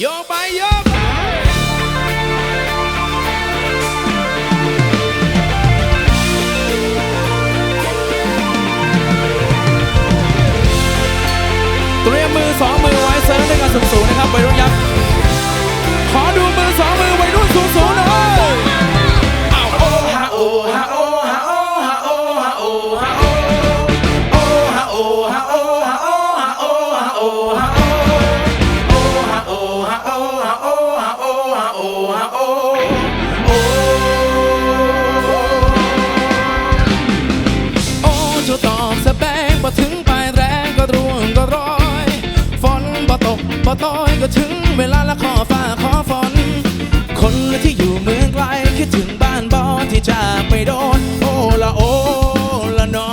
โยกไปโยก คอยก็ถึงเวลาละขอฟ้าขอฝน คนที่อยู่เมืองไกลคิดถึงบ้านบอที่จากไปโดน โอ้ละโอ้ละนอ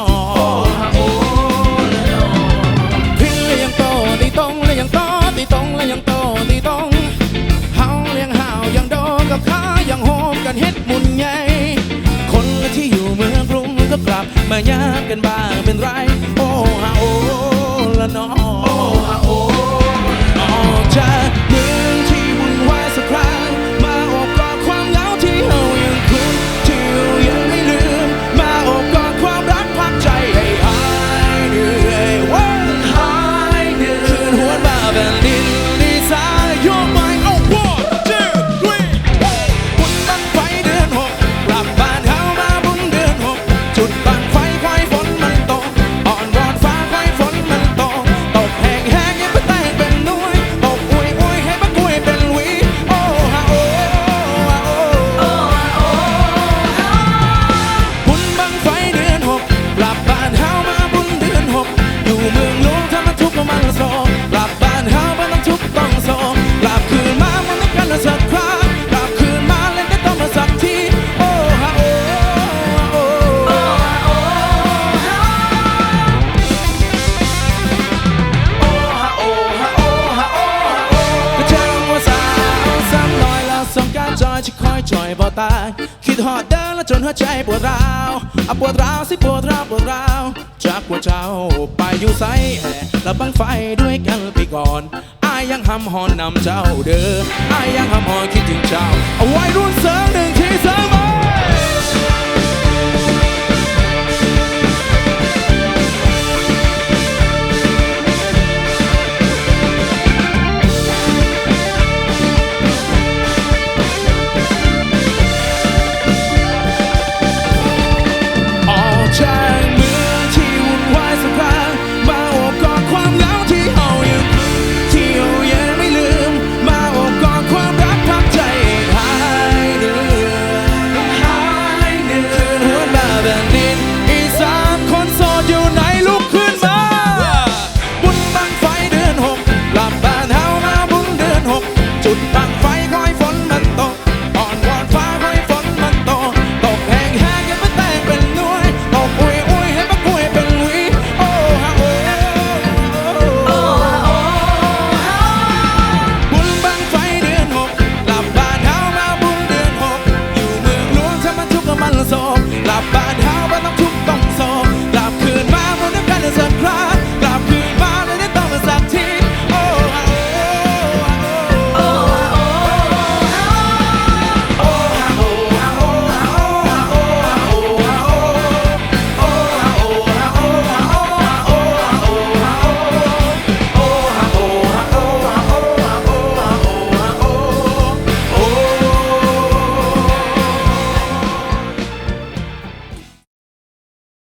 พินและยังโตตีตรงและยังโตตีตรงและยังโตตีตรงเฮาเลี้ยงห่าวยังโดกับข้ายังโฮมกันเฮ็ดมุนใหญ่คนที่อยู่เมืองกรุงก็กลับมายามกันบ้างเป็นไร โอฮะโอละนอโอฮะโอ ตาย คิดหอดเดินแล้วจนหัวใจปวดร้าวอะปวดร้าวสิปวดร้าวปวดร้าวจากหัวเจ้าไปอยู่ไสแห่แล้วบังไฟด้วยกันไปก่อนอายยังหำหอนนำเจ้าเด้ออายยังหำหอนคิดถึงเจ้า เอาไว้รุ่นเสริงหนึ่งทีเสริงมา